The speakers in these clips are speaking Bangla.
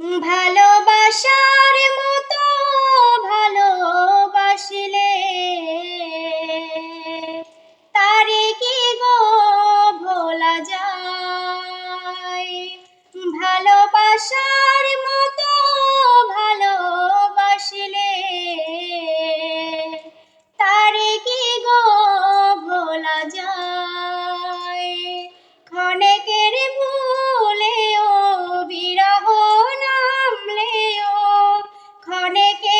ভালোবাসার মতো ক্ষণেকের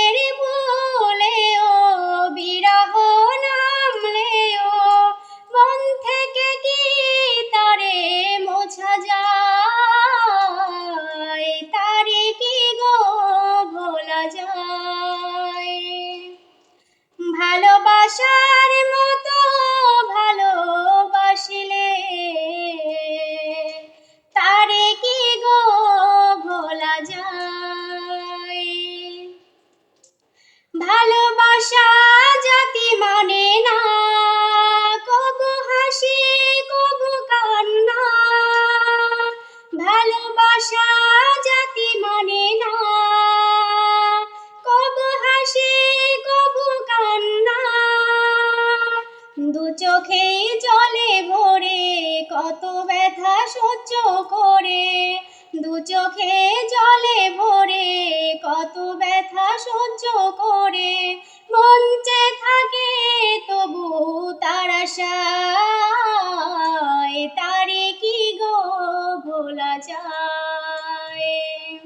দু চোখে জলে ভরে, কত ব্যথা সহ্য করে। দু চোখে জলে ভরে, কত ব্যথা সহ্য করে। মঞ্চে থাকে তবু তার আশায় তারে কি গো ভোলা যায়?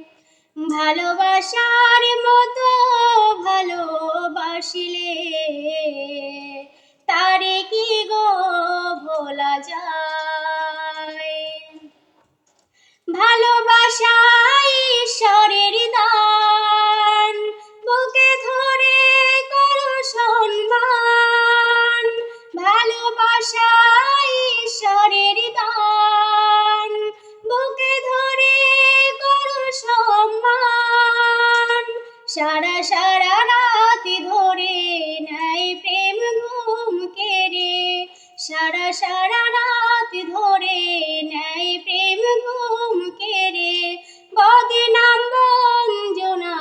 ভালোবাসার মতো কি গো ভোলা যায়? ঈশ্বরের দান, বুকে ধরে করো সম্মান। ভালোবাসা ঈশ্বরের দান, বুকে ধরে করো সম্মান। সারা সারা সারা রাত ধরে নাই প্রেম ঘুম কেড়ে। বদনাম বঞ্জনা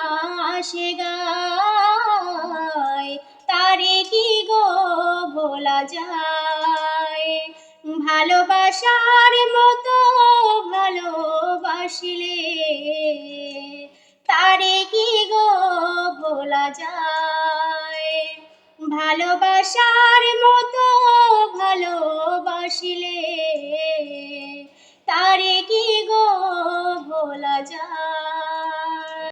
আসে গায়। তারে কি গো ভোলা যায়? ভালোবাসার মতো ভালোবাসিলে। তারে কি গো ভোলা যায়? ভালোবাসার যায়